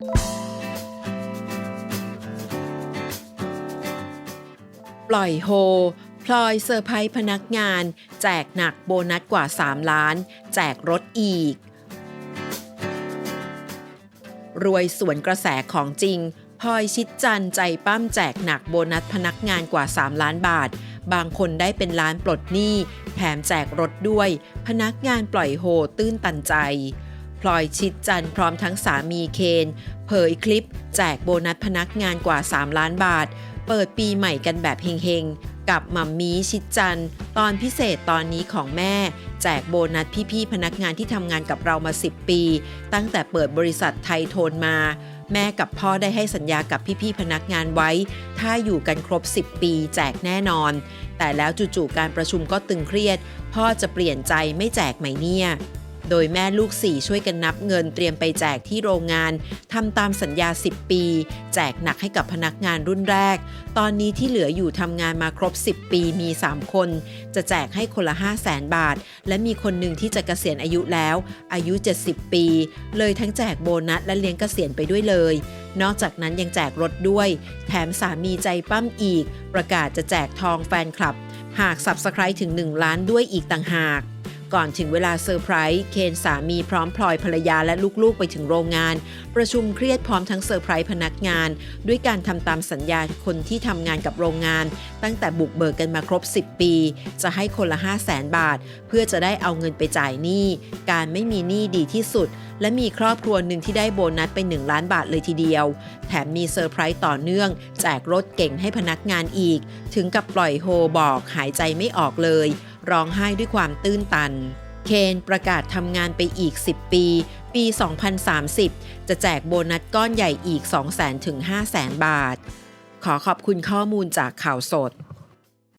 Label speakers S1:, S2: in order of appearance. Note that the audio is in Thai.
S1: ปล่อยโฮ พลอยเซอร์ไพรส์พนักงาน แจกหนักโบนัสกว่า 3 ล้าน แจกรถอีก รวยสวนกระแสของจริงพลอยชิดจันใจปั้มแจกหนักโบนัสพนักงานกว่า 3 ล้านบาท บางคนได้เป็นล้านปลดหนี้ แถมแจกรถด้วย พนักงานปล่อยโฮตื้นตันใจ พลอยชิดจันพร้อมทั้งสามีเคน เผยคลิป แจกโบนัสพนักงานกว่า 3 ล้านบาท เปิดปีใหม่กันแบบเฮงๆ กับมัมมี่ชิดจันตอนพิเศษตอนนี้ของแม่ แจกโบนัสพี่ๆพนักงานที่ทำงานกับเรามา 10 ปี ตั้งแต่เปิดบริษัทไทยโทนมาแม่กับพ่อได้ให้สัญญากับพี่ๆพนักงานไว้ ถ้าอยู่กันครบ 10 ปีแจกแน่นอน แต่แล้วจู่ๆการประชุมก็ตึงเครียด พ่อจะเปลี่ยนใจไม่แจกไหมเนี่ย โดยแม่ลูกสี่ช่วยกันนับเงินเตรียมไปแจกที่โรงงานทำตามสัญญา 10 ปี แจกหนักให้กับพนักงานรุ่นแรก ตอนนี้ที่เหลืออยู่ทำงานมาครบ 10 ปีมี 3 คน จะแจกให้คนละ 5 0 0แสนบาท และมีคนหนึ่งที่จะเกษียณอายุแล้ว อายุ 70 ปี เลยทั้งแจกโบนัสและเลี้ยงเกษียณไปด้วยเลย นอกจากนั้นยังแจกรถด้วย แถมสามีใจปั้มอีก ประกาศจะแจกทองแฟนคลับ หาก Subscribe ถึง 1 ล้านด้วยอีกต่างหาก ก่อนถึงเวลาเซอร์ไพรส์เคนสามีพร้อมพลอยภรรยาและลูกๆไปถึงโรงงาน ประชุมเครียดพร้อมทั้งเซอร์ไพรส์พนักงาน ด้วยการทำตามสัญญาคนที่ทำงานกับโรงงาน ตั้งแต่บุกเบิกกันมาครบ 10 ปี จะให้คนละ 5 0 0แสนบาท เพื่อจะได้เอาเงินไปจ่ายหนี้ การไม่มีหนี้ดีที่สุด และมีครอบครัวหนึ่งที่ได้โบนัสไป 1 ล้านบาทเลยทีเดียว แถมมีเซอร์ไพรส์ต่อเนื่อง แจกรถเก่งให้พนักงานอีก ถึงกับปล่อยโฮบอกหายใจไม่ออกเลย ร้องไห้ด้วยความตื้นตัน เคนประกาศทำงานไปอีก 10 ปี ปี 2030 จะแจกโบนัสก้อนใหญ่อีก 200,000ถึง500,000 บาท ขอขอบคุณข้อมูลจากข่าวสด